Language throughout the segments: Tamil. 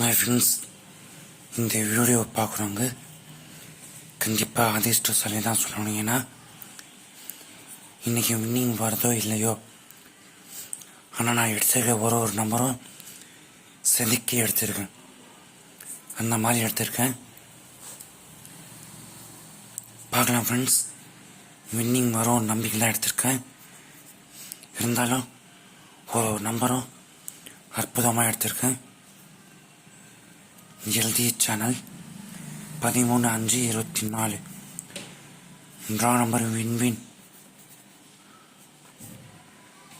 மை ஃப்ரெண்ட்ஸ் இந்த வீடியோவை பார்க்குறவங்க கண்டிப்பாக அதிர்ஷ்டசாலி தான் சொல்லணும். ஏன்னா இன்றைக்கி வின்னிங் வருதோ இல்லையோ ஆனால் நான் எடுத்துருக்க ஒரு ஒரு நம்பரும் செதுக்கி எடுத்திருக்கேன். அந்த மாதிரி எடுத்திருக்கேன். பார்க்கலாம் ஃப்ரெண்ட்ஸ் வின்னிங் வரும் நம்பிக்கை தான் எடுத்திருக்கேன். இருந்தாலும் ஒரு ஒரு நம்பரும் அற்புதமாக எடுத்திருக்கேன். எழுதிய சேனல் பதிமூணு அஞ்சு இருபத்தி நாலு. ட்ரா நம்பர் வின்வின்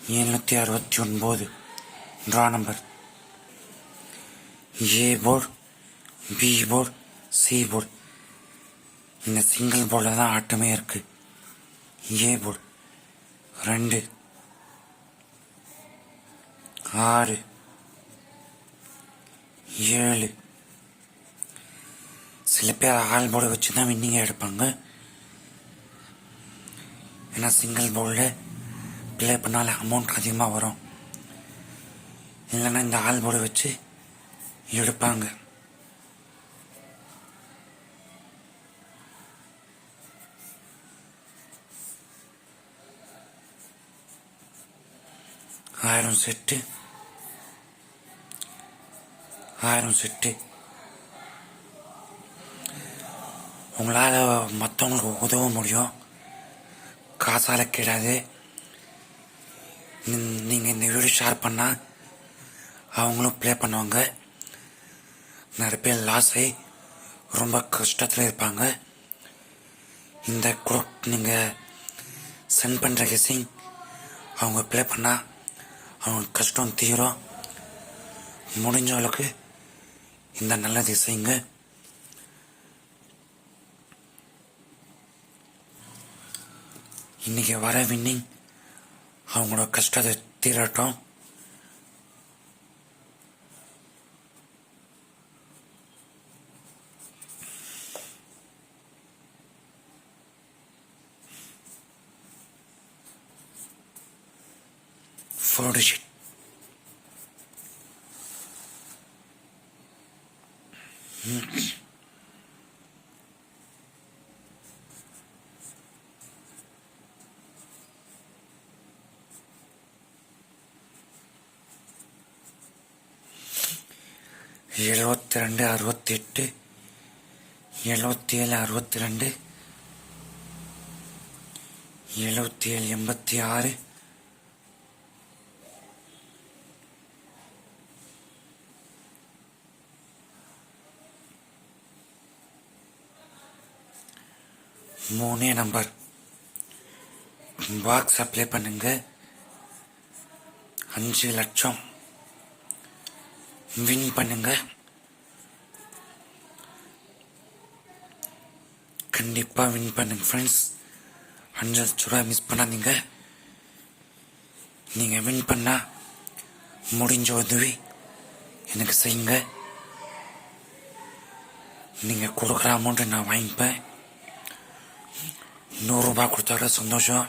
எழுநூற்றி அறுபத்தி ஒன்பது. Draw number. A board B board C board இந்த சிங்கிள் போர்டில் தான் ஆட்டமே இருக்கு. ஏ போர்டு ரெண்டு. ஆறு. ஏழு. சில பேர் ஆள் போர்டை வச்சு தான் வின்னிங்க எடுப்பாங்க. ஏன்னா சிங்கிள் போர்டில் ப்ளே பண்ணால அமௌண்ட் அதிகமாக வரும். இல்லைன்னா இந்த ஆள் போர்டு வச்சு எடுப்பாங்க. ஆயிரம் செட்டு ஆயிரம் செட்டு உங்களால் மற்றவங்களுக்கு உதவ முடியும். காசால் கிடையாது நீங்கள் இந்த வீடியோ ஷேர் பண்ணால் அவங்களும் ப்ளே பண்ணுவாங்க. நிறைய பேர் லாஸ் ஆகி ரொம்ப கஷ்டத்தில் இருப்பாங்க. இந்த குரூப் நீங்கள் சென்ட் பண்ணுற கெஸிங் அவங்க ப்ளே பண்ணால் அவங்க கஷ்டம் தீரும். முடிஞ்ச அளவுக்கு இந்த நல்லது செய்யுங்க இன்னைக்கு வர வின்னிங் அவங்களோட கஷ்டத்தை தீரட்டும். ஃபோர்டு ஷீட் எழுபத்தி ரெண்டு அறுபத்தி எட்டு எழுபத்தி ஏழு அறுபத்தி ரெண்டு எழுபத்தி ஏழு எண்பத்தி ஆறு மூணே நம்பர். பாக்ஸ் அப்ளை பண்ணுங்க. அஞ்சு லட்சம். வின் பண்ணுங்க. கண்டிப்பாக வின் பண்ணுங்க ஃப்ரெண்ட்ஸ் அஞ்சு லட்ச ரூபா மிஸ் பண்ணாதீங்க. நீங்கள் வின் பண்ணால் முடிஞ்ச உதவி எனக்கு செய்யுங்க. நீங்கள் கொடுக்குற அமௌண்ட்டை நான் வாங்கிப்பேன். நூறுரூபா கொடுத்தா கூட சந்தோஷம்.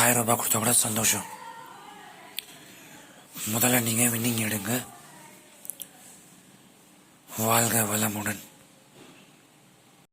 ஆயிரம் ரூபாய் கொடுத்தா கூட சந்தோஷம். முதல்ல நீங்கள் வின்னிங் எடுங்க. வாழ்க வளமுடன்.